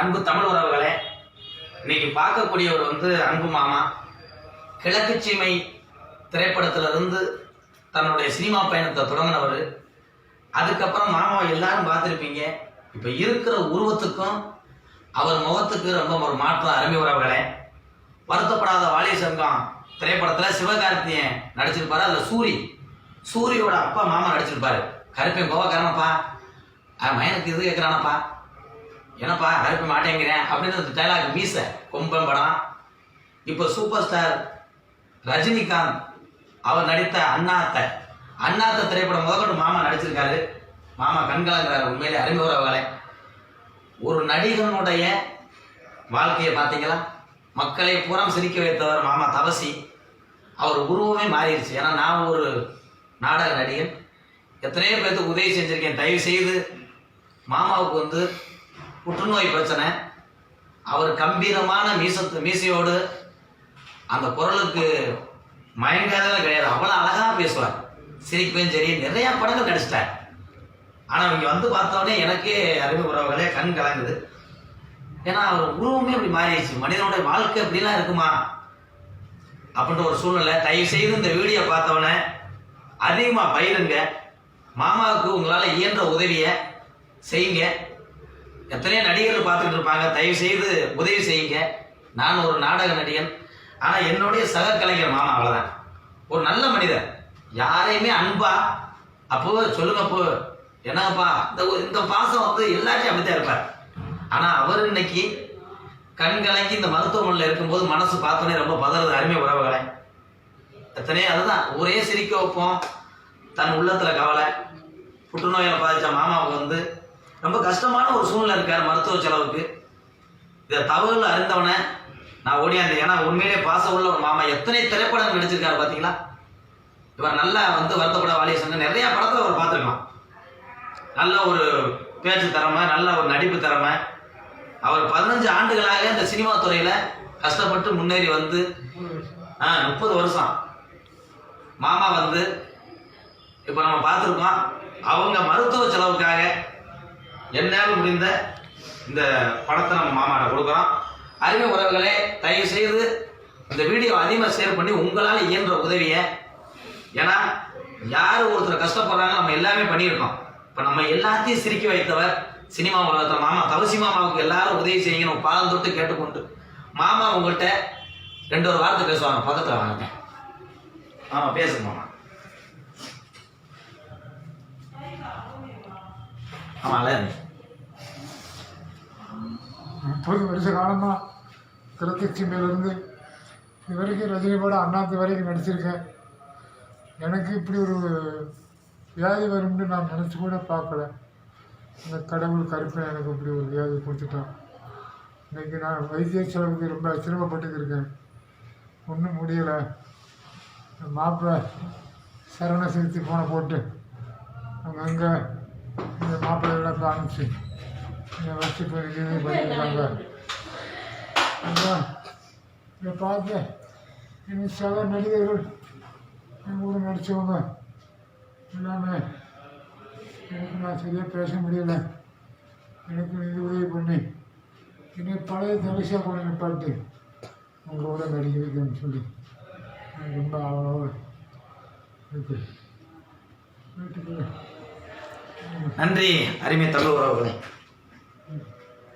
அன்பு தமிழ் உறவுகளே இன்னைக்கு பார்க்கக்கூடியவர் வந்து அன்பு மாமா. கிழக்கு சீமை திரைப்படத்திலிருந்து தன்னுடைய சினிமா பயணத்தை தொடங்கினவர். அதுக்கப்புறம் மாமாவை எல்லாரும் பார்த்துருப்பீங்க. இப்போ இருக்கிற உருவத்துக்கும் அவர் முகத்துக்கு ரொம்ப ஒரு மாற்றம். அருமை உறவுகளே வருத்தப்படாத வாலிய சங்கம் திரைப்படத்தில் சிவகார்த்தியன் நடிச்சிருப்பாரு அதில் சூரி. சூரியோட அப்பா மாமா நடிச்சிருப்பாரு. கருப்பேன் கோவக்காரனப்பா. மயனுக்கு இது கேட்குறானப்பா என்னப்பா அனுப்ப மாட்டேங்கிறேன். அப்படின்னு அந்த டைலாக் மீச கொம்பன் படம். இப்போ சூப்பர் ஸ்டார் ரஜினிகாந்த் அவர் நடித்த அண்ணாத்த. அண்ணாத்த திரைப்படம் முதற்கொண்டு மாமா நடிச்சிருக்காரு. மாமா கண்கலங்கிறார் உண்மையிலே அறிமுகவர்களே ஒரு நடிகனுடைய வாழ்க்கையை பார்த்தீங்களா? மக்களை பூரம் சிரிக்க வைத்தவர் மாமா தவசி அவர் உருவமே மாறிடுச்சு. ஏன்னா நான் ஒரு நாடக நடிகன். எத்தனையோ பேர்த்துக்கு உதவி செஞ்சுருக்கேன். தயவு செய்து மாமாவுக்கு வந்து புற்றுநோய் பிரச்சனை. அவர் கம்பீரமான மீசத்து மீசையோடு அந்த குரலுக்கு மயங்காதவே கிடையாது. அவ்வளோ அழகாக பேசுவார். சிரிப்பையும் சரி நிறையா படங்கள் நடிச்சிட்டார். ஆனால் இங்கே வந்து பார்த்தோடனே எனக்கே அறிவு உறவுகளே கண் கலங்குது. ஏன்னா அவர் உருவமே அப்படி மாறிடுச்சு. மனிதனுடைய வாழ்க்கை அப்படிலாம் இருக்குமா? அப்படின்ற ஒரு சூழ்நிலை. தயவு செய்து இந்த வீடியோ பார்த்தவொடனே அதிகமாக பயிருங்க மாமாவுக்கு உங்களால் இயன்ற உதவியை செய்யுங்க. எத்தனையோ நடிகர்கள் பார்த்துட்டு இருப்பாங்க. தயவு செய்து உதவி செய்யுங்க. நான் ஒரு நாடக நடிகன். ஆனால் என்னுடைய சக கலைஞர் மாமா அவ்வளோதான் ஒரு நல்ல மனிதர். யாரையுமே அன்பா அப்போ சொல்லுங்க அப்போ என்னப்பா இந்த இந்த பாசம் வந்து எல்லாத்தையும் அப்படித்தான் இருப்பார். ஆனால் அவர் இன்னைக்கு கண் கலங்கி இந்த மருத்துவமனையில் இருக்கும்போது மனசு பார்த்தோன்னே ரொம்ப பதறது. அருமை உறவுகளை. எத்தனையோ அதுதான். ஒரே சிரிக்க வைப்போம். தன் உள்ளத்தில் கவலை. புற்றுநோயில் பாதித்த மாமாவுக்கு வந்து ரொம்ப கஷ்டமான ஒரு சூழ்நிலை இருக்கார் மருத்துவ செலவுக்கு. இதை தவறுகள் அறிந்தவனை நான் ஓடியாந்தேன். ஏன்னா உண்மையிலே பாச உள்ள ஒரு மாமா. எத்தனை திரைப்படம் நடிச்சிருக்காரு பார்த்தீங்களா இவர் நல்லா வந்து வருத்தப்பட வாலிய சங்கம் நிறைய படத்தில் அவர் பார்த்துருக்கலாம். நல்ல ஒரு பேச்சு திறமை நல்ல ஒரு நடிப்பு திறமை. அவர் பதினஞ்சு ஆண்டுகளாக இந்த சினிமா துறையில் கஷ்டப்பட்டு முன்னேறி வந்து ஆ முப்பது வருஷம். மாமா வந்து இப்போ நம்ம பார்த்துருக்கோம் அவங்க மருத்துவ செலவுக்காக என்னால் முடிந்த இந்த படத்தை நம்ம மாமாட்ட கொடுக்குறோம். அறிவு உறவுகளே தயவு செய்து இந்த வீடியோ அதிகமாக ஷேர் பண்ணி உங்களால் இயன்ற உதவியை ஏன்னா யார் ஒருத்தர் கஷ்டப்படுறாங்க நம்ம எல்லாமே பண்ணியிருக்கோம். இப்போ நம்ம எல்லாத்தையும் சிரிக்க வைத்தவர் சினிமா உலகத்தில் மாமா தவசி மாமாவுக்கு எல்லாரும் உதவி செய்யுங்கன்னு பாதம் தொட்டு கேட்டுக்கொண்டு மாமா உங்கள்கிட்ட ரெண்டு ஒரு வார்த்தை பேசுவாங்க பக்கத்தில் வாங்க. ஆமாம் பேசுங்க மாமா. ஆமா முப்பது வருஷ காலமாக திருச்சிமையிலேருந்து இது வரைக்கும் ரஜினி படம் அண்ணாத்து வரைக்கும் நடிச்சிருக்கேன் எனக்கு இப்படி ஒரு வியாதி வரும்னு நான் நினச்சி கூட பார்க்கல. இந்த கடவுள் கருப்பை எனக்கு இப்படி ஒரு வியாதி கொடுத்துட்டான் இன்றைக்கி நான் வைத்திய செலவுக்கு ரொம்ப சிரமப்பட்டு இருக்கேன் ஒன்றும் முடியலை மாப்பிள்ளை சரண சிகிச்சை போன போட்டு அங்கங்கே இந்த மாப்பிள்ளையெல்லாம் காமிச்சு இங்கே வச்சு இப்போ பண்ணியிருக்காங்க இதை பார்த்து இன்னும் சில நடிகர்கள் என் கூட நடித்தவங்க எல்லாமே எனக்கு நான் சரியாக பேச முடியல எனக்கு இது உதவி பண்ணி என்னை பழைய தரிசா கூட நிப்பாட்டி உங்களோட நடிக்க வைக்கணும்னு சொல்லி எனக்கு ரொம்ப ஆவலோடு இருக்கு வீட்டுக்கு நன்றி. அருமை தமிழ் உறவுகளே.